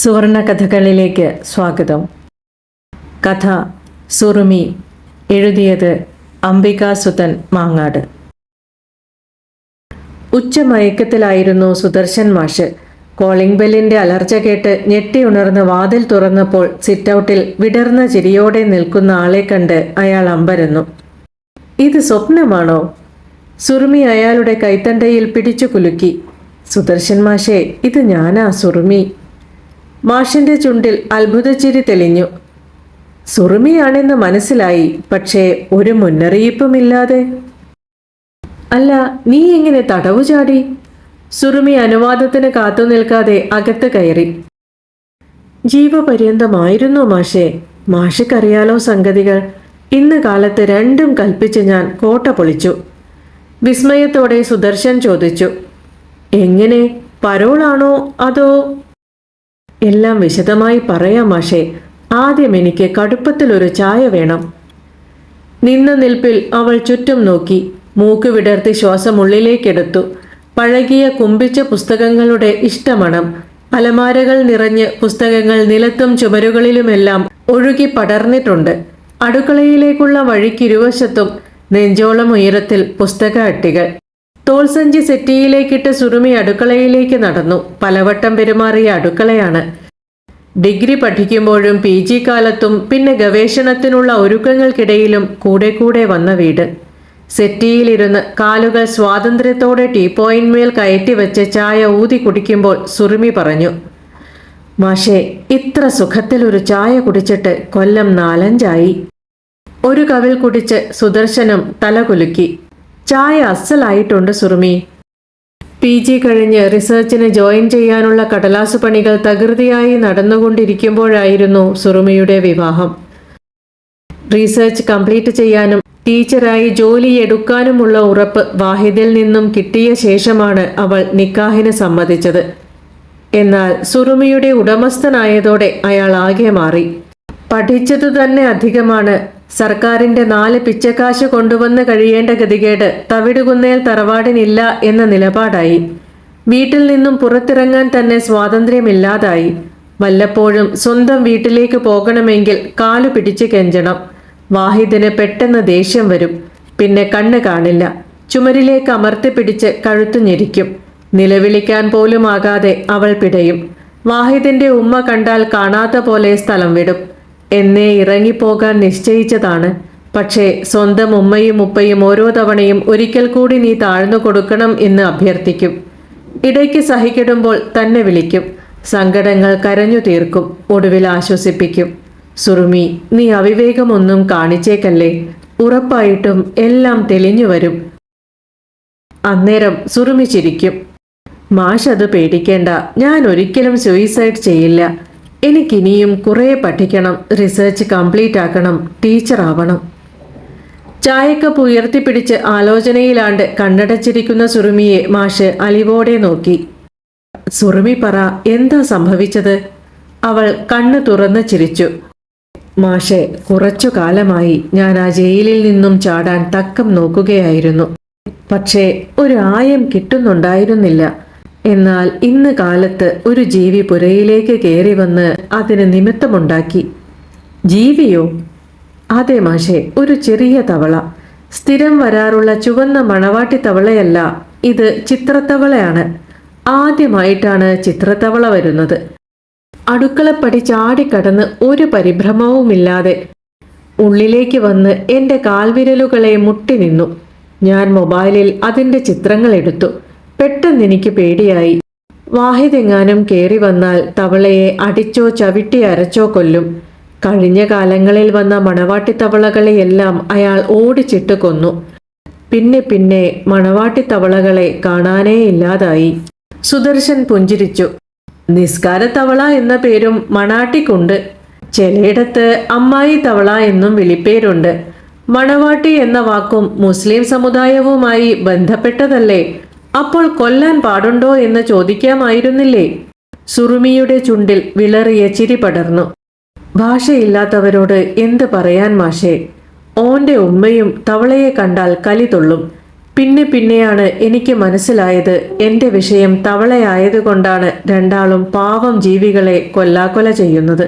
സുവർണ കഥകളിലേക്ക് സ്വാഗതം. കഥ സുറുമി എഴുതിയത് അംബികാസുതൻ മാങ്ങാട്. ഉച്ചമയക്കത്തിലായിരുന്നു സുദർശൻ മാഷ്. കോളിംഗ് ബെല്ലിന്റെ അലർച്ച കേട്ട് ഞെട്ടിയുണർന്ന് വാതിൽ തുറന്നപ്പോൾ സിറ്റൗട്ടിൽ വിടർന്ന ചിരിയോടെ നിൽക്കുന്ന ആളെ കണ്ട് അയാൾ അമ്പരന്നു. ഇത് സ്വപ്നമാണോ? സുറുമി അയാളുടെ കൈത്തണ്ടയിൽ പിടിച്ചു കുലുക്കി. സുദർശൻ മാഷേ ഇത് ഞാനാ സുറുമി. മാഷിന്റെ ചുണ്ടിൽ അത്ഭുതച്ചിരി തെളിഞ്ഞു. സുറുമിയാണെന്ന് മനസ്സിലായി പക്ഷേ ഒരു മുന്നറിയിപ്പുമില്ലാതെ. അല്ല നീ എങ്ങനെ തടവു ചാടി? സുറുമി അനുവാദത്തിന് കാത്തു നിൽക്കാതെ അകത്ത് കയറി. ജീവപര്യന്തമായിരുന്നു മാഷേ. മാഷക്കറിയാലോ സംഗതികൾ. ഇന്ന് കാലത്ത് രണ്ടും കൽപ്പിച്ച് ഞാൻ കോട്ട പൊളിച്ചു. വിസ്മയത്തോടെ സുദർശൻ ചോദിച്ചു എങ്ങനെ? പരോളാണോ അതോ എല്ലാം വിശദമായി പറയാം മാഷേ. ആദ്യം എനിക്ക് കടുപ്പത്തിലൊരു ചായ വേണം. നിന്ന നിൽപ്പിൽ അവൾ ചുറ്റും നോക്കി മൂക്ക് വിടർത്തി ശ്വാസം ഉള്ളിലേക്കെടുത്തു പഴകിയ കുമ്പിച്ച പുസ്തകങ്ങളുടെ ഇഷ്ടമണം അലമാരകൾ നിറഞ്ഞ് പുസ്തകങ്ങൾ നിലത്തും ചുമരുകളിലുമെല്ലാം ഒഴുകി പടർന്നിട്ടുണ്ട്. അടുക്കളയിലേക്കുള്ള വഴിക്കിരുവശത്തും നെഞ്ചോളം ഉയരത്തിൽ പുസ്തക അട്ടികൾ. തോൾസഞ്ചി സെറ്റിയിലേക്കിട്ട് സുറുമി അടുക്കളയിലേക്ക് നടന്നു. പലവട്ടം പെരുമാറിയ അടുക്കളയാണ്. ഡിഗ്രി പഠിക്കുമ്പോഴും പി ജി കാലത്തും പിന്നെ ഗവേഷണത്തിനുള്ള ഒരുക്കങ്ങൾക്കിടയിലും കൂടെ കൂടെ വന്ന വീട്. സെറ്റിയിലിരുന്ന് കാലുകൾ സ്വാതന്ത്ര്യത്തോടെ ടീപ്പോയിന്മേൽ കയറ്റി വെച്ച് ചായ ഊതി കുടിക്കുമ്പോൾ സുറുമി പറഞ്ഞു മാഷേ ഇത്ര സുഖത്തിൽ ഒരു ചായ കുടിച്ചിട്ട് കൊല്ലം നാലഞ്ചായി. ഒരു കവിൽ കുടിച്ച് സുദർശനം തലകുലുക്കി. ചായ അസലായിട്ടുണ്ട് സുറുമി. പി ജി കഴിഞ്ഞ് റിസർച്ചിന് ജോയിൻ ചെയ്യാനുള്ള കടലാസു പണികൾ തകൃതിയായി നടന്നുകൊണ്ടിരിക്കുമ്പോഴായിരുന്നു സുറുമിയുടെ വിവാഹം. റീസെർച്ച് കംപ്ലീറ്റ് ചെയ്യാനും ടീച്ചറായി ജോലി എടുക്കാനുമുള്ള ഉറപ്പ് വാഹിദിൽ നിന്നും കിട്ടിയ ശേഷമാണ് അവൾ നിക്കാഹിന് സമ്മതിച്ചത്. എന്നാൽ സുറുമിയുടെ ഉടമസ്ഥനായതോടെ അയാൾ ആകെ മാറി. പഠിച്ചതു തന്നെ അധികമാണ്. സർക്കാരിന്റെ നാല് പിച്ചക്കാശ് കൊണ്ടുവന്ന് കഴിയേണ്ട ഗതികേട് തവിടുകുന്നേൽ തറവാടിനില്ല എന്ന നിലപാടായി. വീട്ടിൽ നിന്നും പുറത്തിറങ്ങാൻ തന്നെ സ്വാതന്ത്ര്യമില്ലാതായി. വല്ലപ്പോഴും സ്വന്തം വീട്ടിലേക്ക് പോകണമെങ്കിൽ കാലു പിടിച്ച് കെഞ്ചണം. വാഹിദിന് പെട്ടെന്ന് ദേഷ്യം വരും. പിന്നെ കണ്ണ് കാണില്ല. ചുമരിലേക്ക് അമർത്തി പിടിച്ച് കഴുത്തു ഞെരിക്കും. നിലവിളിക്കാൻ പോലും ആകാതെ അവൾ പിടയും. വാഹിദിന്റെ ഉമ്മ കണ്ടാൽ കാണാത്ത പോലെ സ്ഥലം വിടും. എന്നെ ഇറങ്ങിപ്പോകാൻ നിശ്ചയിച്ചതാണ്. പക്ഷേ സ്വന്തം ഉമ്മയും ഉപ്പയും ഓരോ തവണയും ഒരിക്കൽ കൂടി നീ താഴ്ന്നു കൊടുക്കണം എന്ന് അഭ്യർത്ഥിക്കും. ഇടയ്ക്ക് സഹിക്കിടുമ്പോൾ തന്നെ വിളിക്കും. സങ്കടങ്ങൾ കരഞ്ഞു തീർക്കും. ഒടുവിൽ ആശ്വസിപ്പിക്കും. സുറുമി നീ അവിവേകമൊന്നും കാണിച്ചേക്കല്ലേ. ഉറപ്പായിട്ടും എല്ലാം തെളിഞ്ഞു വരും. അന്നേരം സുറുമി ചിരിക്കും. മാഷ് അത് പേടിക്കേണ്ട. ഞാൻ ഒരിക്കലും സൂയിസൈഡ് ചെയ്യില്ല. എനിക്കിനിയും കുറേ പഠിക്കണം റിസർച്ച് കംപ്ലീറ്റ് ആക്കണം ടീച്ചർ ആവണം. ചായക്കപ്പ് ഉയർത്തിപ്പിടിച്ച് ആലോചനയിലാണ്ട് കണ്ണടച്ചിരിക്കുന്ന സുറുമിയെ മാഷ് അലിവോടെ നോക്കി. സുറുമി പറ എന്താ സംഭവിച്ചത്? അവൾ കണ്ണു തുറന്ന് ചിരിച്ചു. മാഷെ കുറച്ചു കാലമായി ഞാൻ ആ ജയിലിൽ നിന്നും ചാടാൻ തക്കം നോക്കുകയായിരുന്നു. പക്ഷേ ഒരു ആയം കിട്ടുന്നുണ്ടായിരുന്നില്ല. എന്നാൽ ഇന്ന് കാലത്ത് ഒരു ജീവി പുരയിലേക്ക് കയറി വന്ന് അതിന് നിമിത്തമുണ്ടാക്കി. ജീവിയോ? അതേ മാഷെ ഒരു ചെറിയ തവള. സ്ഥിരം വരാറുള്ള ചുവന്ന മണവാട്ടി തവളയല്ല ഇത് ചിത്രത്തവളയാണ്. ആദ്യമായിട്ടാണ് ചിത്രത്തവള വരുന്നത്. അടുക്കളപ്പടി ചാടിക്കടന്ന് ഒരു പരിഭ്രമവുമില്ലാതെ ഉള്ളിലേക്ക് വന്ന് എന്റെ കാൽവിരലുകളെ മുട്ടി നിന്നു. ഞാൻ മൊബൈലിൽ അതിന്റെ ചിത്രങ്ങൾ എടുത്തു. പെട്ടെന്ന് എനിക്ക് പേടിയായി. വാഹിദെങ്ങാനും കയറി വന്നാൽ തവളയെ അടിച്ചോ ചവിട്ടി അരച്ചോ കൊല്ലും. കഴിഞ്ഞ കാലങ്ങളിൽ വന്ന മണവാട്ടി തവളകളെയെല്ലാം അയാൾ ഓടിച്ചിട്ട് കൊന്നു. പിന്നെ പിന്നെ മണവാട്ടി തവളകളെ കാണാനേ ഇല്ലാതായി. സുദർശൻ പുഞ്ചിരിച്ചു. നിസ്കാര തവള എന്ന പേരും മണാട്ടിക്കുണ്ട്. ചിലയിടത്ത് അമ്മായി തവള എന്നും വിളിപ്പേരുണ്ട്. മണവാട്ടി എന്ന വാക്കും മുസ്ലിം സമുദായവുമായി ബന്ധപ്പെട്ടതല്ലേ? അപ്പോൾ കൊല്ലാൻ പാടുണ്ടോ എന്ന് ചോദിക്കാമായിരുന്നില്ലേ? സുറുമിയുടെ ചുണ്ടിൽ വിളറിയ ചിരി പടർന്നു. ഭാഷയില്ലാത്തവരോട് എന്ത് പറയാൻ മാഷേ? ഓന്റെ ഉമ്മയും തവളയെ കണ്ടാൽ കലി തൊള്ളും. പിന്നെ പിന്നെയാണ് എനിക്ക് മനസ്സിലായത് എന്റെ വിഷയം തവളയായതുകൊണ്ടാണ് രണ്ടാളും പാവം ജീവികളെ കൊല്ലാക്കൊല ചെയ്യുന്നത്.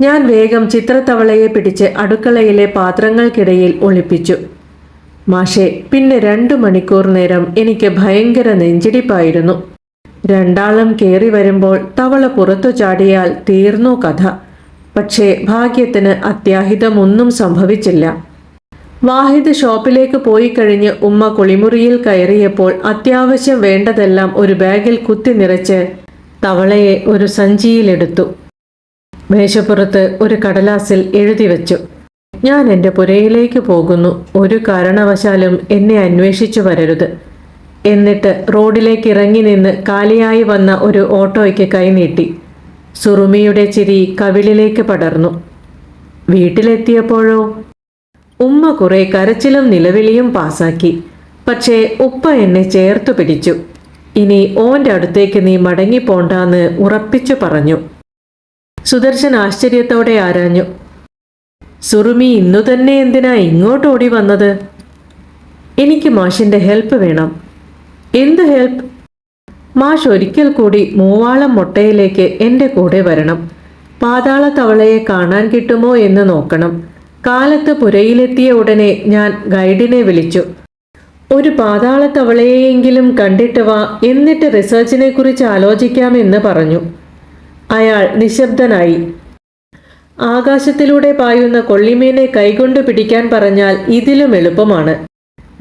ഞാൻ വേഗം ചിത്രത്തവളയെ പിടിച്ച് അടുക്കളയിലെ പാത്രങ്ങൾക്കിടയിൽ ഒളിപ്പിച്ചു. മാഷെ പിന്നെ രണ്ടു മണിക്കൂർ നേരം എനിക്ക് ഭയങ്കര നെഞ്ചിടിപ്പായിരുന്നു. രണ്ടാളും കയറി വരുമ്പോൾ തവള പുറത്തു ചാടിയാൽ തീർന്നു കഥ. പക്ഷേ ഭാഗ്യത്തിന് അത്യാഹിതമൊന്നും സംഭവിച്ചില്ല. വാഹിദ് ഷോപ്പിലേക്ക് പോയി കഴിഞ്ഞ് ഉമ്മ കുളിമുറിയിൽ കയറിയപ്പോൾ അത്യാവശ്യം വേണ്ടതെല്ലാം ഒരു ബാഗിൽ കുത്തി നിറച്ച് തവളയെ ഒരു സഞ്ചിയിലെടുത്തു. മേശപ്പുറത്ത് ഒരു കടലാസിൽ എഴുതി വെച്ചു. ഞാൻ എന്റെ പുരയിലേക്ക് പോകുന്നു. ഒരു കാരണവശാലും എന്നെ അന്വേഷിച്ചു വരരുത്. എന്നിട്ട് റോഡിലേക്ക് ഇറങ്ങി നിന്ന് കാലിയായി വന്ന ഒരു ഓട്ടോയ്ക്ക് കൈനീട്ടി സുറുമിയുടെ ചിരി കവിളിലേക്ക് പടർന്നു. വീട്ടിലെത്തിയപ്പോഴോ? ഉമ്മ കുറെ കരച്ചിലും നിലവിളിയും പാസാക്കി. പക്ഷേ ഉപ്പ എന്നെ ചേർത്തു പിടിച്ചു. ഇനി ഓന്റെ അടുത്തേക്ക് നീ മടങ്ങിപ്പോണ്ടാന്ന് ഉറപ്പിച്ചു പറഞ്ഞു. സുദർശൻ ആശ്ചര്യത്തോടെ ആരാഞ്ഞു. സുറുമി ഇന്നു തന്നെ എന്തിനാ ഇങ്ങോട്ട് ഓടി വന്നത്? എനിക്ക് മാഷിന്റെ ഹെൽപ്പ് വേണം. എന്ത് ഹെൽപ്പ് മാഷ് ഒരിക്കൽ കൂടി മൂവാളം മുട്ടയിലേക്ക് എന്റെ കൂടെ വരണം. പാതാള തവളയെ കാണാൻ കിട്ടുമോ എന്ന് നോക്കണം. കാലത്ത് പുരയിലെത്തിയ ഉടനെ ഞാൻ ഗൈഡിനെ വിളിച്ചു. ഒരു പാതാള തവളയെയെങ്കിലും കണ്ടിട്ട് വാ എന്നിട്ട് റിസർച്ചിനെ കുറിച്ച് ആലോചിക്കാമെന്ന് പറഞ്ഞു. അയാൾ നിശബ്ദനായി ആകാശത്തിലൂടെ പായുന്ന കൊള്ളിമീനെ കൈകൊണ്ട് പിടിക്കാൻ പറഞ്ഞാൽ ഇതിലും എളുപ്പമാണ്.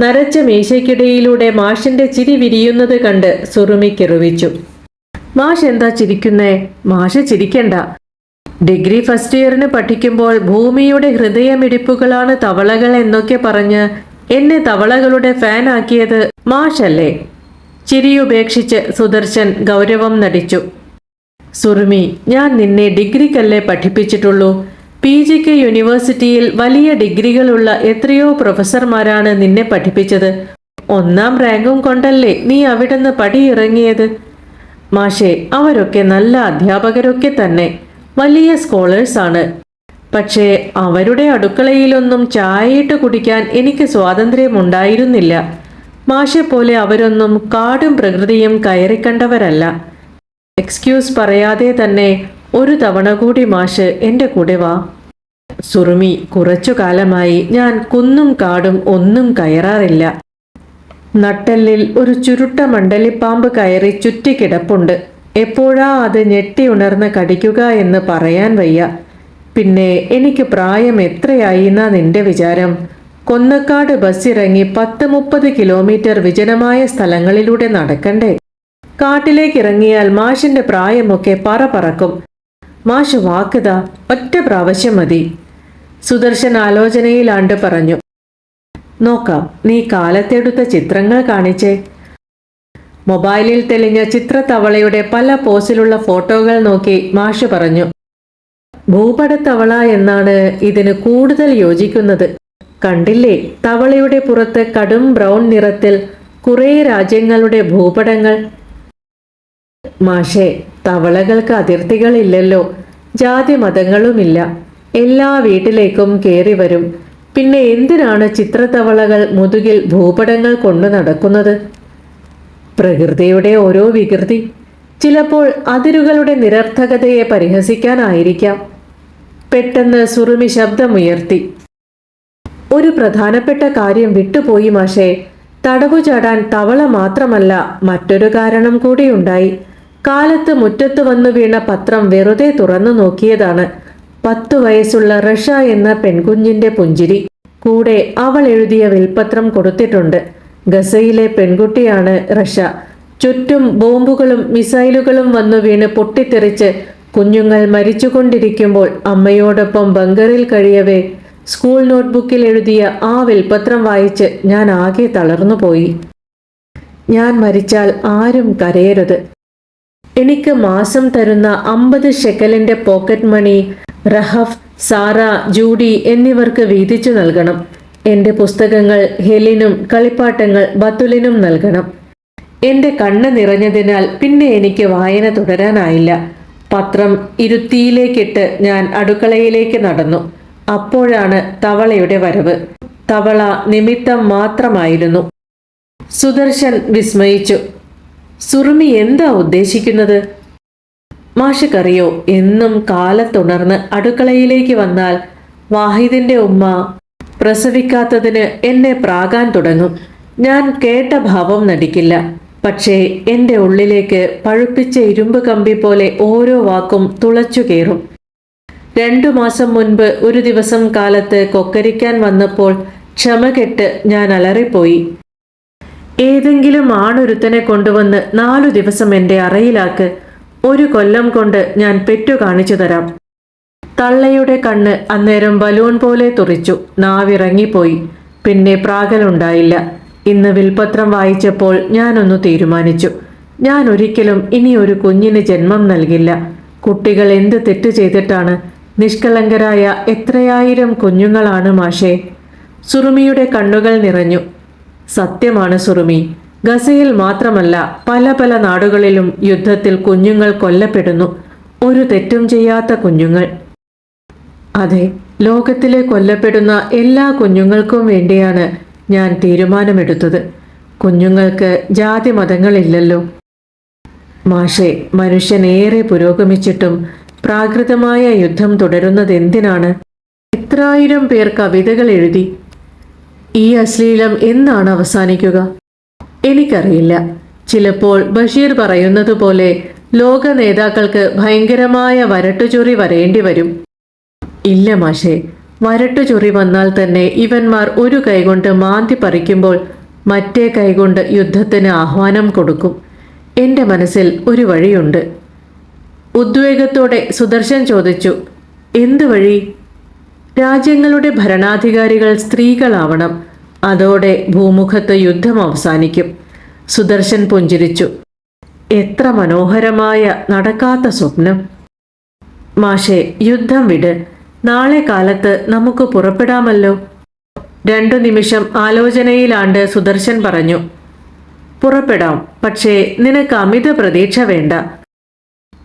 നരച്ച മീശയ്ക്കിടയിലൂടെ മാഷിന്റെ ചിരി വിരിയുന്നത് കണ്ട് സുറുമിക്കെറുവിച്ചു മാഷ് എന്താ ചിരിക്കുന്നേ? മാഷ് ചിരിക്കണ്ട. ഡിഗ്രി ഫസ്റ്റ് ഇയറിന് പഠിക്കുമ്പോൾ ഭൂമിയുടെ ഹൃദയമിടിപ്പുകളാണ് തവളകൾ എന്നൊക്കെ പറഞ്ഞ് എന്നെ തവളകളുടെ ഫാൻ ആക്കിയത് മാഷല്ലേ? ചിരിയുപേക്ഷിച്ച് സുദർശൻ ഗൗരവം നടിച്ചു. സുറുമി ഞാൻ നിന്നെ ഡിഗ്രിക്കല്ലേ പഠിപ്പിച്ചിട്ടുള്ളൂ? പി ജി കെ യൂണിവേഴ്സിറ്റിയിൽ വലിയ ഡിഗ്രികളുള്ള എത്രയോ പ്രൊഫസർമാരാണ് നിന്നെ പഠിപ്പിച്ചത്. ഒന്നാം റാങ്കും കൊണ്ടല്ലേ നീ അവിടുന്ന് പടിയിറങ്ങിയത്? മാഷേ അവരൊക്കെ നല്ല അധ്യാപകരൊക്കെ തന്നെ. വലിയ സ്കോളേഴ്സാണ് പക്ഷേ അവരുടെ അടുക്കളയിലൊന്നും ചായയിട്ട് കുടിക്കാൻ എനിക്ക് സ്വാതന്ത്ര്യമുണ്ടായിരുന്നില്ല. മാഷെ പോലെ അവരൊന്നും കാടും പ്രകൃതിയും കയറിക്കണ്ടവരല്ല. എക്സ്ക്യൂസ് പറയാതെ തന്നെ ഒരു തവണ കൂടി മാഷ് എന്റെ കൂടെ വാ. സുറുമി കുറച്ചു കാലമായി ഞാൻ കുന്നും കാടും ഒന്നും കയറാറില്ല. നട്ടെല്ലിൽ ഒരു ചുരുട്ട മണ്ടലിപ്പാമ്പ് കയറി ചുറ്റിക്കിടപ്പുണ്ട് എപ്പോഴാ അത് ഞെട്ടി ഉണർന്ന് കടിക്കുക എന്ന് പറയാൻ വയ്യ. പിന്നെ എനിക്ക് പ്രായം എത്രയായിന്നാ നിന്റെ വിചാരം? കൊന്നക്കാട് ബസ് ഇറങ്ങി പത്ത് മുപ്പത് കിലോമീറ്റർ വിജനമായ സ്ഥലങ്ങളിലൂടെ നടക്കണ്ടേ? കാട്ടിലേക്ക് ഇറങ്ങിയാൽ മാഷിന്റെ പ്രായമൊക്കെ പറ പറക്കും. മാഷ് വാക്കുത ഒറ്റ പ്രാവശ്യം മതി. സുദർശൻ ആലോചനയിലാണ്ട് പറഞ്ഞു. നോക്കാം നീ കാലത്തെടുത്ത ചിത്രങ്ങൾ കാണിച്ചേ. മൊബൈലിൽ തെളിഞ്ഞ ചിത്രത്തവളയുടെ പല പോസിലുള്ള ഫോട്ടോകൾ നോക്കി മാഷ് പറഞ്ഞു. ഭൂപടത്തവള എന്നാണ് ഇതിന് കൂടുതൽ യോജിക്കുന്നത്. കണ്ടില്ലേ തവളയുടെ പുറത്ത് കടും ബ്രൗൺ നിറത്തിൽ കുറേ രാജ്യങ്ങളുടെ ഭൂപടങ്ങൾ. മാഷേ തവളകൾക്ക് അതിർത്തികളില്ലല്ലോ. ജാതി മതങ്ങളുമില്ല. എല്ലാ വീട്ടിലേക്കും കയറി വരും. പിന്നെ എന്തിനാണ് ചിത്രത്തവളകൾ മുതുകിൽ ഭൂപടങ്ങൾ കൊണ്ടു നടക്കുന്നത്? പ്രകൃതിയുടെ ഓരോ വികൃതി. ചിലപ്പോൾ അതിരുകളുടെ നിരർത്ഥകതയെ പരിഹസിക്കാനായിരിക്കാം. പെട്ടെന്ന് സുറുമി ശബ്ദമുയർത്തി. ഒരു പ്രധാനപ്പെട്ട കാര്യം വിട്ടുപോയി മാഷേ. തടവുചാടാൻ തവള മാത്രമല്ല മറ്റൊരു കാരണം കൂടിയുണ്ടായി. കാലത്ത് മുറ്റത്ത് വന്നു വീണ പത്രം വെറുതെ തുറന്നു നോക്കിയതാണ്. പത്തു വയസ്സുള്ള റഷ എന്ന പെൺകുഞ്ഞിന്റെ പുഞ്ചിരി. കൂടെ അവൾ എഴുതിയ വിൽപത്രം കൊടുത്തിട്ടുണ്ട്. ഗസയിലെ പെൺകുട്ടിയാണ് റഷ. ചുറ്റും ബോംബുകളും മിസൈലുകളും വന്നു വീണ് പൊട്ടിത്തെറിച്ച് കുഞ്ഞുങ്ങൾ മരിച്ചുകൊണ്ടിരിക്കുമ്പോൾ അമ്മയോടൊപ്പം ബങ്കറിൽ കഴിയവേ. സ്കൂൾ നോട്ട്ബുക്കിൽ എഴുതിയ ആ വിൽപത്രം വായിച്ച് ഞാൻ ആകെ തളർന്നുപോയി. ഞാൻ മരിച്ചാൽ ആരും കരയരുത്. എനിക്ക് മാസം തരുന്ന അമ്പത് ഷെക്കലിന്റെ pocket money Rahaf Sara Judy എന്നിവർക്ക് വീതിച്ചു നൽകണം. എന്റെ പുസ്തകങ്ങൾ ഹെലിനും കളിപ്പാട്ടങ്ങൾ ബത്തുലിനും നൽകണം. എന്റെ കണ്ണ് നിറഞ്ഞതിനാൽ പിന്നെ എനിക്ക് വായന തുടരാനായില്ല. പത്രം ഇരുത്തിയിലേക്കിട്ട് ഞാൻ അടുക്കളയിലേക്ക് നടന്നു. അപ്പോഴാണ് തവളയുടെ വരവ്. തവള നിമിത്തം മാത്രമായിരുന്നു. സുദർശൻ വിസ്മയിച്ചു. സുറുമി എന്താ ഉദ്ദേശിക്കുന്നത്? മാഷക്കറിയോ എന്നും കാലത്തുണർന്ന് അടുക്കളയിലേക്ക് വന്നാൽ വാഹിദിന്റെ ഉമ്മ പ്രസവിക്കാത്തതിന് എന്നെ പ്രാകാൻ തുടങ്ങും. ഞാൻ കേട്ട ഭാവം നടിക്കില്ല. പക്ഷേ എന്റെ ഉള്ളിലേക്ക് പഴുപ്പിച്ച ഇരുമ്പ് കമ്പി പോലെ ഓരോ വാക്കും തുളച്ചു കയറും. രണ്ടു മാസം മുൻപ് ഒരു ദിവസം കാലത്ത് കൊക്കരിക്കാൻ വന്നപ്പോൾ ക്ഷമ കെട്ട് ഞാൻ അലറിപ്പോയി. ഏതെങ്കിലും ആണൊരുത്തനെ കൊണ്ടുവന്ന് നാലു ദിവസം എന്റെ അറയിലാക്ക്. ഒരു കൊല്ലം കൊണ്ട് ഞാൻ പെറ്റു കാണിച്ചു തരാം. തള്ളയുടെ കണ്ണ് അന്നേരം ബലൂൺ പോലെ തുറിച്ചു. നാവിറങ്ങിപ്പോയി. പിന്നെ പ്രാകലുണ്ടായില്ല ഇന്ന് വിൽപത്രം വായിച്ചപ്പോൾ ഞാനൊന്നു തീരുമാനിച്ചു. ഞാൻ ഒരിക്കലും ഇനി ഒരു കുഞ്ഞിന് ജന്മം നൽകില്ല. കുട്ടികൾ എന്ത് തെറ്റ് ചെയ്തിട്ടാണ്? നിഷ്കളങ്കരായ എത്രയായിരം കുഞ്ഞുങ്ങളാണ് മാഷേ. സുറുമിയുടെ കണ്ണുകൾ നിറഞ്ഞു. സത്യമാണ് സുറുമി. ഗസയിൽ മാത്രമല്ല പല പല നാടുകളിലും യുദ്ധത്തിൽ കുഞ്ഞുങ്ങൾ കൊല്ലപ്പെടുന്നു. ഒരു തെറ്റും ചെയ്യാത്ത കുഞ്ഞുങ്ങൾ. അതെ ലോകത്തിലെ കൊല്ലപ്പെടുന്ന എല്ലാ കുഞ്ഞുങ്ങൾക്കും വേണ്ടിയാണ് ഞാൻ തീരുമാനമെടുത്തത്. കുഞ്ഞുങ്ങൾക്ക് ജാതി മതങ്ങളില്ലല്ലോ. മാഷെ മനുഷ്യൻ ഏറെ പുരോഗമിച്ചിട്ടും പ്രാകൃതമായ യുദ്ധം തുടരുന്നത് എന്തിനാണ് എത്രായിരം പേർ കവിതകൾ എഴുതി ഈ അശ്ലീലം എന്നാണ് അവസാനിക്കുക? എനിക്കറിയില്ല. ചിലപ്പോൾ ബഷീർ പറയുന്നത് പോലെ ലോക നേതാക്കൾക്ക് ഭയങ്കരമായ വരട്ടുചൊറി വരേണ്ടി വരും. ഇല്ല മാഷേ വരട്ടുചൊറി വന്നാൽ തന്നെ ഇവന്മാർ ഒരു കൈകൊണ്ട് മാന്തി പറിക്കുമ്പോൾ മറ്റേ കൈകൊണ്ട് യുദ്ധത്തിന് ആഹ്വാനം കൊടുക്കും. എന്റെ മനസ്സിൽ ഒരു വഴിയുണ്ട്. ഉദ്വേഗത്തോടെ സുദർശൻ ചോദിച്ചു എന്ത് വഴി? രാജ്യങ്ങളുടെ ഭരണാധികാരികൾ സ്ത്രീകളാവണം. അതോടെ ഭൂമുഖത്ത് യുദ്ധം അവസാനിക്കും. സുദർശൻ പുഞ്ചിരിച്ചു. എത്ര മനോഹരമായ നടക്കാത്ത സ്വപ്നം. മാഷെ യുദ്ധം വിട്. നാളെ കാലത്ത് നമുക്ക് പുറപ്പെടാമല്ലോ. രണ്ടു നിമിഷം ആലോചനയിലാണ്ട് സുദർശൻ പറഞ്ഞു. പുറപ്പെടാം. പക്ഷേ നിനക്ക് അമിത പ്രതീക്ഷ വേണ്ട.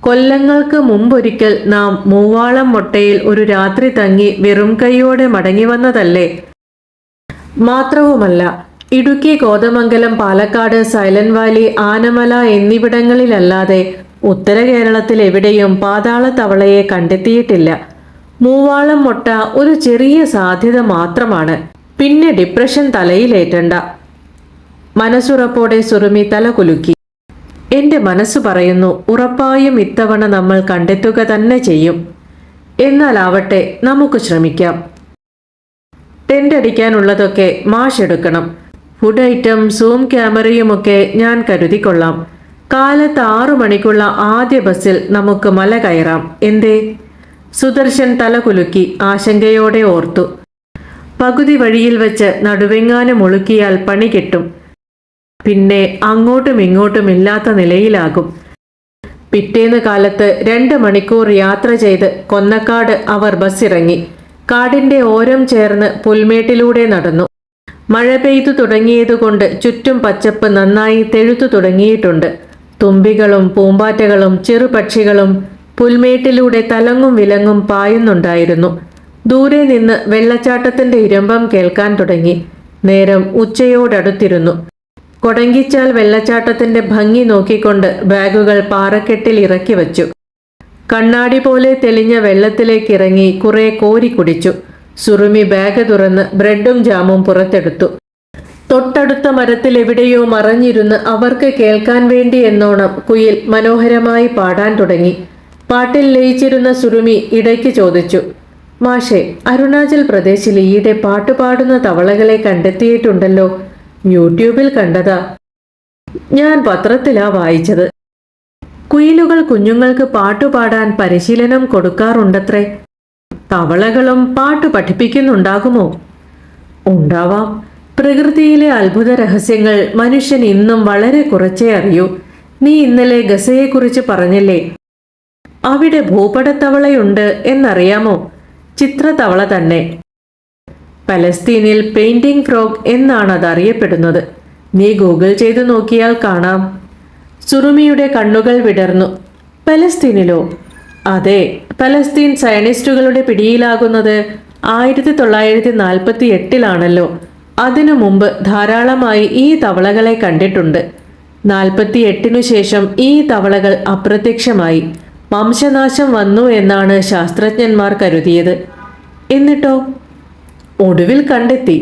കൊല്ലങ്ങൾക്ക് മുമ്പൊരിക്കൽ നാം മൂവാളം മുട്ടയിൽ ഒരു രാത്രി തങ്ങി വെറും കൈയോടെ മടങ്ങി വന്നതല്ലേ? മാത്രവുമല്ല ഇടുക്കി കോതമംഗലം പാലക്കാട് സൈലന്റ് വാലി ആനമല എന്നിവിടങ്ങളിലല്ലാതെ ഉത്തര കേരളത്തിൽ എവിടെയും പാതാള തവളയെ കണ്ടെത്തിയിട്ടില്ല. മൂവാളം മുട്ട ഒരു ചെറിയ സാധ്യത മാത്രമാണ്. പിന്നെ ഡിപ്രഷൻ തലയിലേറ്റണ്ട. മനസ്സുറപ്പോടെ സുറുമി തല കുലുക്കി. എന്റെ മനസ്സ് പറയുന്നു ഉറപ്പായും ഇത്തവണ നമ്മൾ കണ്ടെത്തുക തന്നെ ചെയ്യും. എന്നാൽ എന്നാലാവട്ടെ നമുക്ക് ശ്രമിക്കാം. ടെന്റ് അടിക്കാനുള്ളതൊക്കെ മാഷ് എടുക്കണം ഫുഡ് ഐറ്റം സൂം ക്യാമറയുമൊക്കെ ഞാൻ കരുതിക്കൊള്ളാം. കാലത്ത് ആറു മണിക്കുള്ള ആദ്യ ബസ്സിൽ നമുക്ക് മല കയറാം. എന്തേ? സുദർശൻ തലകുലുക്കി ആശങ്കയോടെ ഓർത്തു. പകുതി വഴിയിൽ വെച്ച് നടുവെങ്ങാനും ഒളുക്കിയാൽ പണി കിട്ടും. പിന്നെ അങ്ങോട്ടും ഇങ്ങോട്ടും ഇല്ലാത്ത നിലയിലാകും. പിറ്റേന്ന് കാലത്ത് രണ്ട് മണിക്കൂർ യാത്ര ചെയ്ത് കൊന്നക്കാട് അവർ ബസ് ഇറങ്ങി കാടിന്റെ ഓരം ചേർന്ന് പുൽമേട്ടിലൂടെ നടന്നു. മഴ പെയ്തു തുടങ്ങിയതുകൊണ്ട് ചുറ്റും പച്ചപ്പ് നന്നായി തെഴുത്തു തുടങ്ങിയിട്ടുണ്ട്. തുമ്പികളും പൂമ്പാറ്റകളും ചെറുപക്ഷികളും പുൽമേട്ടിലൂടെ തലങ്ങും വിലങ്ങും പായുന്നുണ്ടായിരുന്നു. ദൂരെ നിന്ന് വെള്ളച്ചാട്ടത്തിന്റെ ഇരമ്പം കേൾക്കാൻ തുടങ്ങി. നേരം ഉച്ചയോടടുത്തിരുന്നു. കൊടങ്കിച്ചാൽ വെള്ളച്ചാട്ടത്തിന്റെ ഭംഗി നോക്കിക്കൊണ്ട് ബാഗുകൾ പാറക്കെട്ടിൽ ഇറക്കി വച്ചു. കണ്ണാടി പോലെ തെളിഞ്ഞ വെള്ളത്തിലേക്ക് ഇറങ്ങി കുറെ കോരി കുടിച്ചു. സുറുമി ബാഗ് തുറന്ന് ബ്രെഡും ജാമും പുറത്തെടുത്തു. തൊട്ടടുത്ത മരത്തിൽ എവിടെയോ മറഞ്ഞിരുന്ന് അവർക്ക് കേൾക്കാൻ വേണ്ടി എന്നോണം കുയിൽ മനോഹരമായി പാടാൻ തുടങ്ങി. പാട്ടിൽ ലയിച്ചിരുന്ന സുറുമി ഇടയ്ക്ക് ചോദിച്ചു മാഷെ അരുണാചൽ പ്രദേശിൽ ഈയിടെ പാട്ടുപാടുന്ന തവളകളെ കണ്ടെത്തിയിട്ടുണ്ടല്ലോ. യൂട്യൂബിൽ കണ്ടതാ. ഞാൻ പത്രത്തിലാ വായിച്ചത്. കുയിലുകൾ കുഞ്ഞുങ്ങൾക്ക് പാട്ടുപാടാൻ പരിശീലനം കൊടുക്കാറുണ്ടത്രേ. തവളകളും പാട്ട് പഠിപ്പിക്കുന്നുണ്ടാകുമോ? ഉണ്ടാവാം. പ്രകൃതിയിലെ അത്ഭുത രഹസ്യങ്ങൾ മനുഷ്യൻ ഇന്നും വളരെ കുറച്ചേ അറിയൂ. നീ ഇന്നലെ ഗസയെക്കുറിച്ച് പറഞ്ഞല്ലേ? അവിടെ ഭൂപടത്തവളയുണ്ട് എന്നറിയാമോ? ചിത്രത്തവള തന്നെ. പലസ്തീനിൽ പെയിന്റിംഗ് ഫ്രോഗ് എന്നാണ് അത് അറിയപ്പെടുന്നത് നീ ഗൂഗിൾ ചെയ്തു നോക്കിയാൽ കാണാം. സുറുമിയുടെ കണ്ണുകൾ വിടർന്നു. പലസ്തീനിലോ? അതെ പലസ്തീൻ സയനിസ്റ്റുകളുടെ പിടിയിലാകുന്നത് ആയിരത്തി തൊള്ളായിരത്തി നാൽപ്പത്തി എട്ടിലാണല്ലോ അതിനു മുമ്പ് ധാരാളമായി ഈ തവളകളെ കണ്ടിട്ടുണ്ട്. നാൽപ്പത്തി എട്ടിനു ശേഷം ഈ തവളകൾ അപ്രത്യക്ഷമായി. വംശനാശം വന്നു എന്നാണ് ശാസ്ത്രജ്ഞന്മാർ കരുതിയത്. എന്നിട്ടോ? ഒടുവിൽ കണ്ടെത്തി.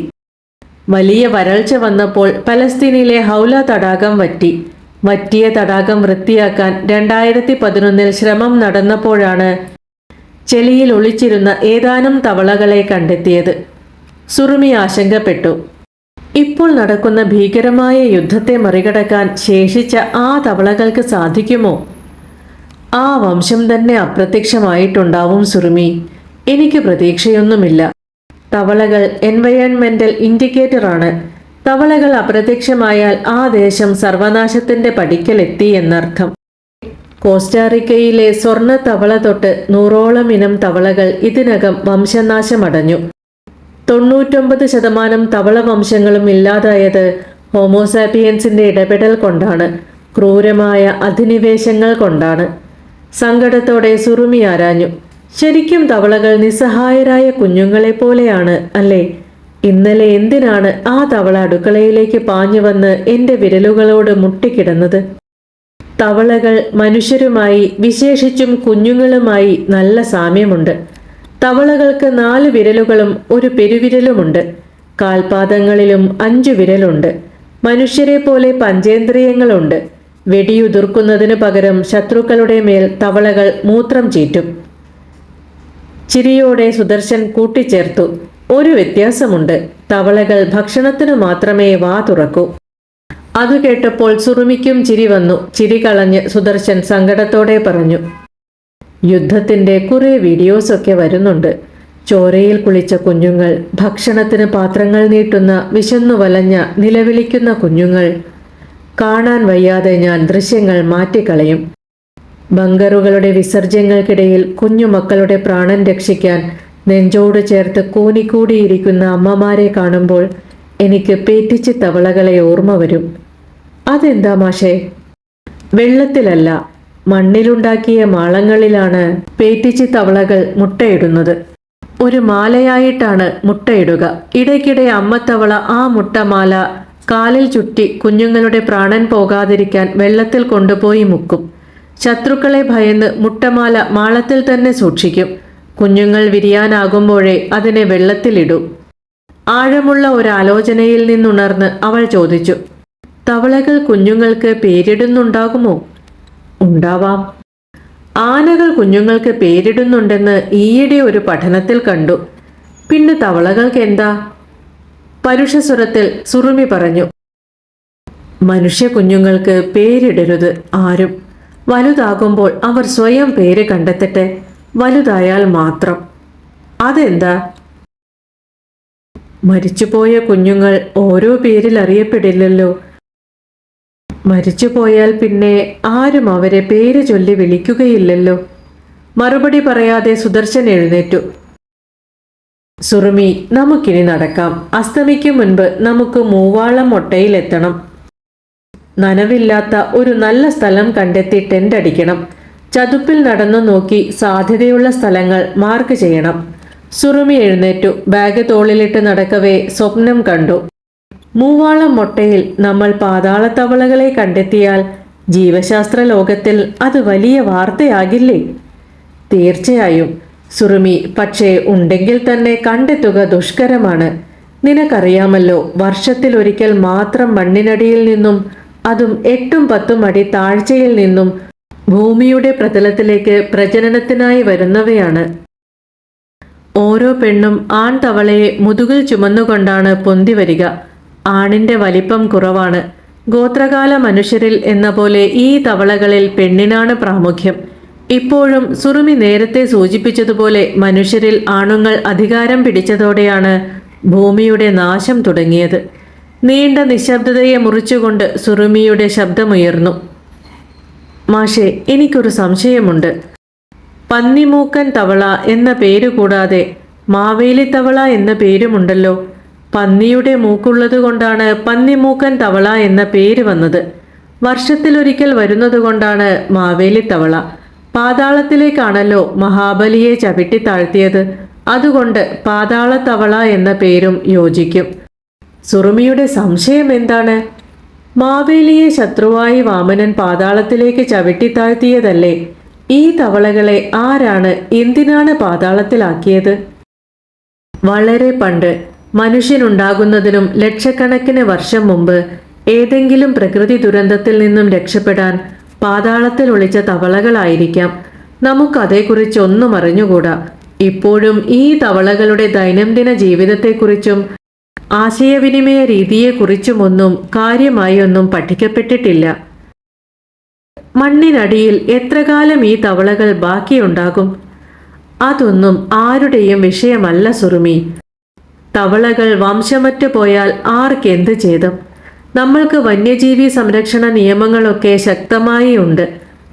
വലിയ വരൾച്ച വന്നപ്പോൾ പലസ്തീനിലെ ഹൗല തടാകം വറ്റി. വറ്റിയ തടാകം വൃത്തിയാക്കാൻ രണ്ടായിരത്തി പതിനൊന്നിൽ ശ്രമം നടന്നപ്പോഴാണ് ചെളിയിൽ ഒളിച്ചിരുന്ന ഏതാനും തവളകളെ കണ്ടെത്തിയത്. സുറുമി ആശങ്കപ്പെട്ടു. ഇപ്പോൾ നടക്കുന്ന ഭീകരമായ യുദ്ധത്തെ മറികടക്കാൻ ശേഷിച്ച ആ തവളകൾക്ക് സാധിക്കുമോ? ആ വംശം തന്നെ അപ്രത്യക്ഷമായിട്ടുണ്ടാവും സുറുമി. എനിക്ക് പ്രതീക്ഷയൊന്നുമില്ല. തവളകൾ എൻവയോൺമെന്റൽ ഇൻഡിക്കേറ്റർ ആണ്. തവളകൾ അപ്രത്യക്ഷമായാൽ ആ ദേശം സർവനാശത്തിന്റെ പടിക്കലെത്തി എന്നർത്ഥം. കോസ്റ്റാറിക്കയിലെ സ്വർണ തവള തൊട്ട് നൂറോളം ഇനം തവളകൾ ഇതിനകം വംശനാശമടഞ്ഞു. തൊണ്ണൂറ്റൊമ്പത് ശതമാനം തവള വംശങ്ങളും ഇല്ലാതായത് ഹോമോസാപ്പിയൻസിന്റെ ഇടപെടൽ കൊണ്ടാണ് ക്രൂരമായ അധിനിവേശങ്ങൾ കൊണ്ടാണ്. സങ്കടത്തോടെ സുറുമി ആരാഞ്ഞു. ശരിക്കും തവളകൾ നിസ്സഹായരായ കുഞ്ഞുങ്ങളെ പോലെയാണ് അല്ലേ? ഇന്നലെ എന്തിനാണ് ആ തവള അടുക്കളയിലേക്ക് പാഞ്ഞു വന്ന് എന്റെ വിരലുകളോട് മുട്ടിക്കിടന്നത്? തവളകൾ മനുഷ്യരുമായി വിശേഷിച്ചും കുഞ്ഞുങ്ങളുമായി നല്ല സാമ്യമുണ്ട്. തവളകൾക്ക് നാല് വിരലുകളും ഒരു പെരുവിരലുമുണ്ട്. കാൽപാദങ്ങളിലും അഞ്ചു വിരലുണ്ട്. മനുഷ്യരെ പോലെ പഞ്ചേന്ദ്രിയങ്ങളുണ്ട്. വെടിയുതിർക്കുന്നതിനു പകരം ശത്രുക്കളുടെ മേൽ തവളകൾ മൂത്രം ചീറ്റും. ചിരിയോടെ സുദർശൻ കൂട്ടിച്ചേർത്തു. ഒരു വ്യത്യാസമുണ്ട്. തവളകൾ ഭക്ഷണത്തിനു മാത്രമേ വാ തുറക്കൂ. അത് കേട്ടപ്പോൾ സുറുമിക്കും ചിരി വന്നു. ചിരി കളഞ്ഞ് സുദർശൻ സങ്കടത്തോടെ പറഞ്ഞു യുദ്ധത്തിന്റെ കുറെ വീഡിയോസ് ഒക്കെ വരുന്നുണ്ട്. ചോരയിൽ കുളിച്ച കുഞ്ഞുങ്ങൾ ഭക്ഷണത്തിന് പാത്രങ്ങൾ നീട്ടുന്ന വിശന്നു വലഞ്ഞ നിലവിളിക്കുന്ന കുഞ്ഞുങ്ങൾ. കാണാൻ വയ്യാതെ ഞാൻ ദൃശ്യങ്ങൾ മാറ്റിക്കളയും. ബങ്കറുകളുടെ വിസർജ്യങ്ങൾക്കിടയിൽ കുഞ്ഞുമക്കളുടെ പ്രാണൻ രക്ഷിക്കാൻ നെഞ്ചോട് ചേർത്ത് കൂനിക്കൂടിയിരിക്കുന്ന അമ്മമാരെ കാണുമ്പോൾ എനിക്ക് പേറ്റിച്ച് തവളകളെ ഓർമ്മ വരും. അതെന്താ മാഷേ? വെള്ളത്തിലല്ല മണ്ണിലുണ്ടാക്കിയ മാളങ്ങളിലാണ് പേറ്റിച്ച് തവളകൾ മുട്ടയിടുന്നത്. ഒരു മാലയായിട്ടാണ് മുട്ടയിടുക. ഇടയ്ക്കിടെ അമ്മത്തവള ആ മുട്ടമാല കാലിൽ ചുറ്റി കുഞ്ഞുങ്ങളുടെ പ്രാണൻ പോകാതിരിക്കാൻ വെള്ളത്തിൽ കൊണ്ടുപോയി മുക്കും. ശത്രുക്കളെ ഭയന്ന് മുട്ടമാല മാളത്തിൽ തന്നെ സൂക്ഷിക്കും. കുഞ്ഞുങ്ങൾ വിരിയാനാകുമ്പോഴേ അതിനെ വെള്ളത്തിലിടൂ. ആഴമുള്ള ഒരാലോചനയിൽ നിന്നുണർന്ന് അവൾ ചോദിച്ചു തവളകൾ കുഞ്ഞുങ്ങൾക്ക് പേരിടുന്നുണ്ടാകുമോ? ഉണ്ടാവാം. ആനകൾ കുഞ്ഞുങ്ങൾക്ക് പേരിടുന്നുണ്ടെന്ന് ഈയിടെ ഒരു പഠനത്തിൽ കണ്ടു. പിന്നെ തവളകൾക്ക് എന്താ? പരുഷസ്വരത്തിൽ സുറുമി പറഞ്ഞു മനുഷ്യ കുഞ്ഞുങ്ങൾക്ക് പേരിടരുത് ആരും. വലുതാകുമ്പോൾ അവർ സ്വയം പേര് കണ്ടെത്തട്ടെ. വലുതായാൽ മാത്രം. അതെന്താ? മരിച്ചുപോയ കുഞ്ഞുങ്ങൾ ഓരോ പേരിൽ അറിയപ്പെടില്ലല്ലോ. മരിച്ചുപോയാൽ പിന്നെ ആരും അവരെ പേര് ചൊല്ലി വിളിക്കുകയില്ലല്ലോ. മറുപടി പറയാതെ സുദർശൻ എഴുന്നേറ്റു. സുറുമി നമുക്കിനി നടക്കാം. അസ്തമിക്കും മുൻപ് നമുക്ക് മൂവാളം മൊട്ടയിലെത്തണം. നനവില്ലാത്ത ഒരു നല്ല സ്ഥലം കണ്ടെത്തി ടെന്റ് അടിക്കണം. ചതുപ്പിൽ നടന്നു നോക്കി സാധ്യതയുള്ള സ്ഥലങ്ങൾ മാർക്ക് ചെയ്യണം. സുറുമി എഴുന്നേറ്റു. ബാഗ് തോളിലിട്ട് നടക്കവേ സ്വപ്നം കണ്ടു. മൂവാളം മൊട്ടയിൽ നമ്മൾ പാതാളത്തവളകളെ കണ്ടെത്തിയാൽ ജീവശാസ്ത്ര ലോകത്തിൽ അത് വലിയ വാർത്തയാകില്ലേ? തീർച്ചയായും. സുറുമി പക്ഷേ ഉണ്ടെങ്കിൽ തന്നെ കണ്ടെത്തുക ദുഷ്കരമാണ്. നിനക്കറിയാമല്ലോ വർഷത്തിലൊരിക്കൽ മാത്രം മണ്ണിനടിയിൽ നിന്നും അതും എട്ടും പത്തും അടി താഴ്ചയിൽ നിന്നും ഭൂമിയുടെ പ്രതലത്തിലേക്ക് പ്രജനനത്തിനായി വരുന്നവയാണ്. ഓരോ പെണ്ണും ആൺ തവളയെ മുതുകിൽ ചുമന്നുകൊണ്ടാണ് പൊന്തി വരിക. ആണിന്റെ വലിപ്പം കുറവാണ്. ഗോത്രകാല മനുഷ്യരിൽ എന്ന പോലെ ഈ തവളകളിൽ പെണ്ണിനാണ് പ്രാമുഖ്യം. ഇപ്പോഴും സുറുമി നേരത്തെ സൂചിപ്പിച്ചതുപോലെ മനുഷ്യരിൽ ആണുങ്ങൾ അധികാരം പിടിച്ചതോടെയാണ് ഭൂമിയുടെ നാശം തുടങ്ങിയത്. നീണ്ട നിശബ്ദതയെ മുറിച്ചുകൊണ്ട് സുറുമിയുടെ ശബ്ദമുയർന്നു. മാഷെ എനിക്കൊരു സംശയമുണ്ട്. പന്നിമൂക്കൻ തവള എന്ന പേര് കൂടാതെ മാവേലി തവള എന്ന പേരുമുണ്ടല്ലോ. പന്നിയുടെ മൂക്കുള്ളത് കൊണ്ടാണ് പന്നിമൂക്കൻ തവള എന്ന പേര് വന്നത്. വർഷത്തിലൊരിക്കൽ വരുന്നത് കൊണ്ടാണ് മാവേലി തവള. പാതാളത്തിലേക്കാണല്ലോ മഹാബലിയെ ചവിട്ടി താഴ്ത്തിയത്. അതുകൊണ്ട് പാതാള തവള എന്ന പേരും യോജിക്കും. സുറുമിയുടെ സംശയം എന്താണ്? മാവേലിയെ ശത്രുവായി വാമനൻ പാതാളത്തിലേക്ക് ചവിട്ടിത്താഴ്ത്തിയതല്ലേ ഈ തവളകളെ ആരാണ് എന്തിനാണ് പാതാളത്തിലാക്കിയത്? വളരെ പണ്ട് മനുഷ്യനുണ്ടാകുന്നതിനും ലക്ഷക്കണക്കിന് വർഷം മുമ്പ് ഏതെങ്കിലും പ്രകൃതി ദുരന്തത്തിൽ നിന്നും രക്ഷപ്പെടാൻ പാതാളത്തിൽ ഒളിച്ച തവളകളായിരിക്കാം. നമുക്കതേക്കുറിച്ചൊന്നും അറിഞ്ഞുകൂടാ. ഇപ്പോഴും ഈ തവളകളുടെ ദൈനംദിന ജീവിതത്തെക്കുറിച്ചും ആശയവിനിമയ രീതിയെക്കുറിച്ചുമൊന്നും കാര്യമായി ഒന്നും പഠിക്കപ്പെട്ടിട്ടില്ല. മണ്ണിനടിയിൽ എത്ര കാലം ഈ തവളകൾ ബാക്കിയുണ്ടാകും? അതൊന്നും ആരുടെയും വിഷയമല്ല സുറുമി. തവളകൾ വംശമറ്റു പോയാൽ ആർക്കെന്ത് ചെയ്തും നമ്മൾക്ക് വന്യജീവി സംരക്ഷണ നിയമങ്ങളൊക്കെ ശക്തമായി ഉണ്ട്.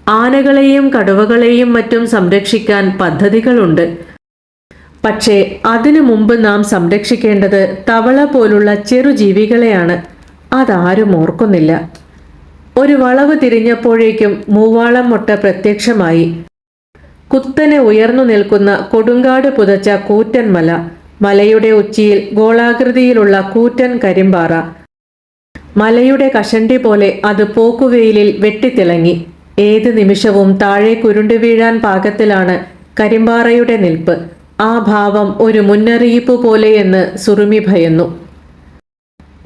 ആനകളെയും കടുവകളെയും മറ്റും സംരക്ഷിക്കാൻ പദ്ധതികളുണ്ട്. പക്ഷേ അതിനു മുമ്പ് നാം സംരക്ഷിക്കേണ്ടത് തവള പോലുള്ള ചെറുജീവികളെയാണ്. അതാരും ഓർക്കുന്നില്ല. ഒരു വളവ് തിരിഞ്ഞപ്പോഴേക്കും മൂവാളം മുട്ട പ്രത്യക്ഷമായി. കുത്തനെ ഉയർന്നു നിൽക്കുന്ന കൊടുങ്കാട് പുതച്ച കൂറ്റൻ മല മലയുടെ ഉച്ചിയിൽ ഗോളാകൃതിയിലുള്ള കൂറ്റൻ കരിമ്പാറ. മലയുടെ കഷണ്ടി പോലെ അത് പോക്കുവെയിലിൽ വെട്ടിത്തിളങ്ങി. ഏത് നിമിഷവും താഴെ കുരുണ്ടു വീഴാൻ പാകത്തിലാണ് കരിമ്പാറയുടെ നിൽപ്പ്. ആ ഭാവം ഒരു മുന്നറിയിപ്പ് പോലെയെന്ന് സുറുമി ഭയന്നു.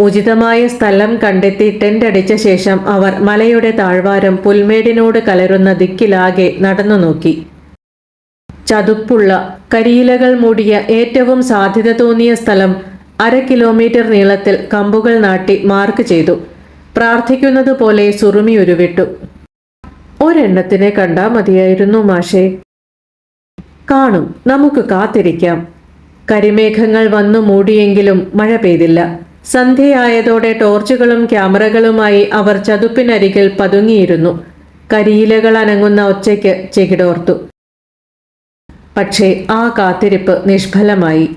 ഉചിതമായ സ്ഥലം കണ്ടെത്തി ടെന്റ് അടിച്ച ശേഷം അവർ മലയുടെ താഴ്വാരം പുൽമേടിനോട് കലരുന്ന ദിക്കിലാകെ നടന്നു നോക്കി. ചതുപ്പുള്ള കരിയിലകൾ മൂടിയ ഏറ്റവും സാധ്യത തോന്നിയ സ്ഥലം അര കിലോമീറ്റർ നീളത്തിൽ കമ്പുകൾ നാട്ടി മാർക്ക് ചെയ്തു. പ്രാർത്ഥിക്കുന്നത് പോലെ സുറുമി ഉരുവിട്ടു. ഒരെണ്ണത്തിനെ കണ്ടാ മതിയായിരുന്നു മാഷേ. കാണും. നമുക്ക് കാത്തിരിക്കാം. കരിമേഘങ്ങൾ വന്നു മൂടിയെങ്കിലും മഴ പെയ്തില്ല. സന്ധ്യയായതോടെ ടോർച്ചുകളും ക്യാമറകളുമായി അവർ ചതുപ്പിനരികിൽ പതുങ്ങിയിരുന്നു. കരിയിലകൾ അനങ്ങുന്ന ഒച്ചയ്ക്ക് ചെകിടോർത്തു. പക്ഷേ ആ കാത്തിരിപ്പ് നിഷ്ഫലമായി.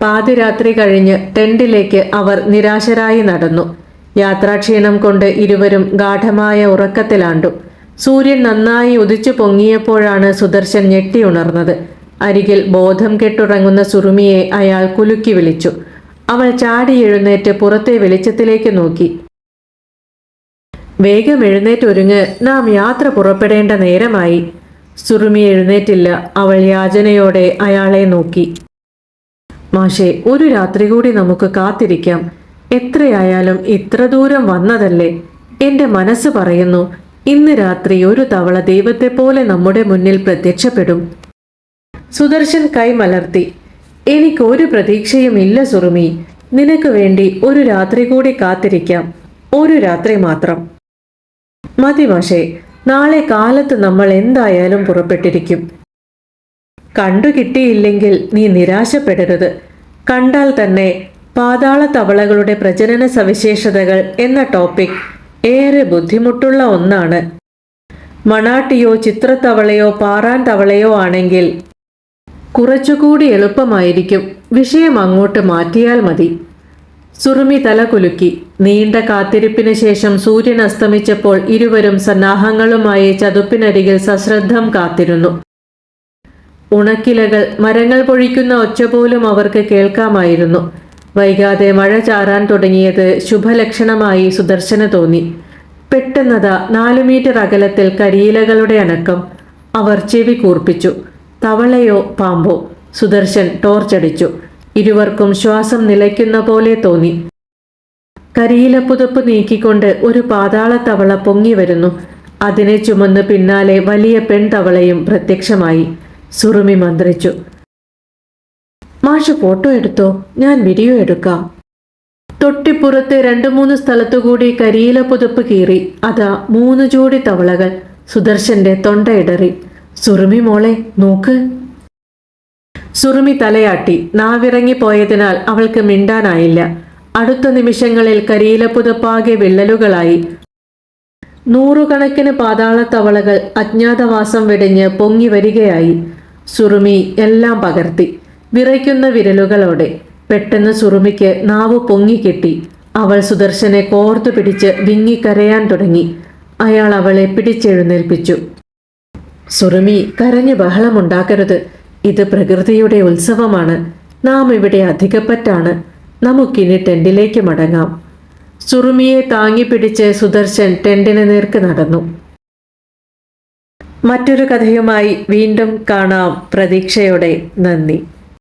പാതിരാത്രി കഴിഞ്ഞ് ടെന്റിലേക്ക് അവർ നിരാശരായി നടന്നു. യാത്രാക്ഷീണം കൊണ്ട് ഇരുവരും ഗാഠമായ ഉറക്കത്തിലാണ്ടു. സൂര്യൻ നന്നായി ഉദിച്ചു പൊങ്ങിയപ്പോഴാണ് സുദർശൻ ഞെട്ടിയുണർന്നത് അരികിൽ ബോധം കെട്ടുറങ്ങുന്ന സുറുമിയെ അയാൾ കുലുക്കി വിളിച്ചു. അവൾ ചാടി എഴുന്നേറ്റ് പുറത്തെ വെളിച്ചത്തിലേക്ക് നോക്കി. വേഗം എഴുന്നേറ്റൊരുങ്ങ് നാം യാത്ര പുറപ്പെടേണ്ട നേരമായി. സുറുമി എഴുന്നേറ്റില്ല. അവൾ യാചനയോടെ അയാളെ നോക്കി. മാഷെ ഒരു രാത്രി കൂടി നമുക്ക് കാത്തിരിക്കാം. എത്രയായാലും ഇത്ര ദൂരം വന്നതല്ലേ? എന്റെ മനസ്സ് പറയുന്നു ഇന്ന് രാത്രി ഒരു തവള ദൈവത്തെ പോലെ നമ്മുടെ മുന്നിൽ പ്രത്യക്ഷപ്പെടും. സുദർശൻ കൈമലർത്തി എനിക്ക് ഒരു പ്രതീക്ഷയും ഇല്ല സുറുമി. നിനക്ക് വേണ്ടി ഒരു രാത്രി കൂടി കാത്തിരിക്കാം. ഒരു രാത്രി മാത്രം. മതി മാഷേ നാളെ കാലത്ത് നമ്മൾ എന്തായാലും പുറപ്പെട്ടിരിക്കും. കണ്ടു കിട്ടിയില്ലെങ്കിൽ നീ നിരാശപ്പെടരുത്. കണ്ടാൽ തന്നെ പാതാള തവളകളുടെ പ്രജനന സവിശേഷതകൾ എന്ന ടോപ്പിക് ഏറെ ബുദ്ധിമുട്ടുള്ള ഒന്നാണ്. മണാട്ടിയോ ചിത്രത്തവളയോ പാറാൻ തവളയോ ആണെങ്കിൽ കുറച്ചുകൂടി എളുപ്പമായിരിക്കും. വിഷയം അങ്ങോട്ട് മാറ്റിയാൽ മതി. സുറുമി തല കുലുക്കി. നീണ്ട കാത്തിരിപ്പിന് ശേഷം സൂര്യൻ അസ്തമിച്ചപ്പോൾ ഇരുവരും സന്നാഹങ്ങളുമായി ചതുപ്പിനരികിൽ സശ്രദ്ധം കാത്തിരുന്നു. ഉണക്കിലകൾ മരങ്ങൾ പൊഴിക്കുന്ന ഒച്ച പോലും അവർക്ക് കേൾക്കാമായിരുന്നു. വൈകാതെ മഴ ചാറാൻ തുടങ്ങിയത് ശുഭലക്ഷണമായി സുദർശന തോന്നി. പെട്ടെന്നതാ നാലു മീറ്റർ അകലത്തിൽ കരിയിലകളുടെ അനക്കം അവർ ചെവി കൂർപ്പിച്ചു. തവളയോ പാമ്പോ? സുദർശൻ ടോർച്ചടിച്ചു. ഇരുവർക്കും ശ്വാസം നിലയ്ക്കുന്ന പോലെ തോന്നി. കരിയിലപ്പുതപ്പ് നീക്കിക്കൊണ്ട് ഒരു പാതാള തവള പൊങ്ങി വരുന്നു. അതിനെ ചുമന്ന് പിന്നാലെ വലിയ പെൺതവളയും പ്രത്യക്ഷമായി. സുറുമി മന്ത്രിച്ചു. മാഷ് ഫോട്ടോ എടുത്തോ? ഞാൻ വീഡിയോ എടുക്കാം. തൊട്ടിപ്പുറത്ത് രണ്ടു മൂന്ന് സ്ഥലത്തുകൂടി കരിയില പുതപ്പ് കീറി. അതാ മൂന്ന് ജോടി തവളകൾ. സുദർശന്റെ തൊണ്ടയിടറി സുറുമി മോളെ നോക്ക്. സുറുമി തലയാട്ടി. നാവിറങ്ങിപ്പോയതിനാൽ അവൾക്ക് മിണ്ടാനായില്ല. അടുത്ത നിമിഷങ്ങളിൽ കരിയില പുതപ്പാകെ വിള്ളലുകളായി. നൂറുകണക്കിന് പാതാളത്തവളകൾ അജ്ഞാതവാസം വെടിഞ്ഞ് പൊങ്ങി വരികയായി. സുറുമി എല്ലാം പകർത്തി. വിറയ്ക്കുന്ന വിരലുകളോടെ പെട്ടെന്ന് സുറുമിക്ക് നാവ് പൊങ്ങിക്കെട്ടി അവൾ സുദർശനെ കോർത്തു പിടിച്ച് വിങ്ങിക്കരയാൻ തുടങ്ങി. അയാൾ അവളെ പിടിച്ചെഴുന്നേൽപ്പിച്ചു. സുറുമി കരഞ്ഞ് ബഹളമുണ്ടാക്കരുത്. ഇത് പ്രകൃതിയുടെ ഉത്സവമാണ്. നാം ഇവിടെ അധികപ്പറ്റാണ്. നമുക്കിനി ടെന്റിലേക്ക് മടങ്ങാം. സുറുമിയെ താങ്ങിപ്പിടിച്ച് സുദർശൻ ടെന്റിന് നേർക്ക് നടന്നു. മറ്റൊരു കഥയുമായി വീണ്ടും കാണാം. പ്രതീക്ഷയോടെ നന്ദി.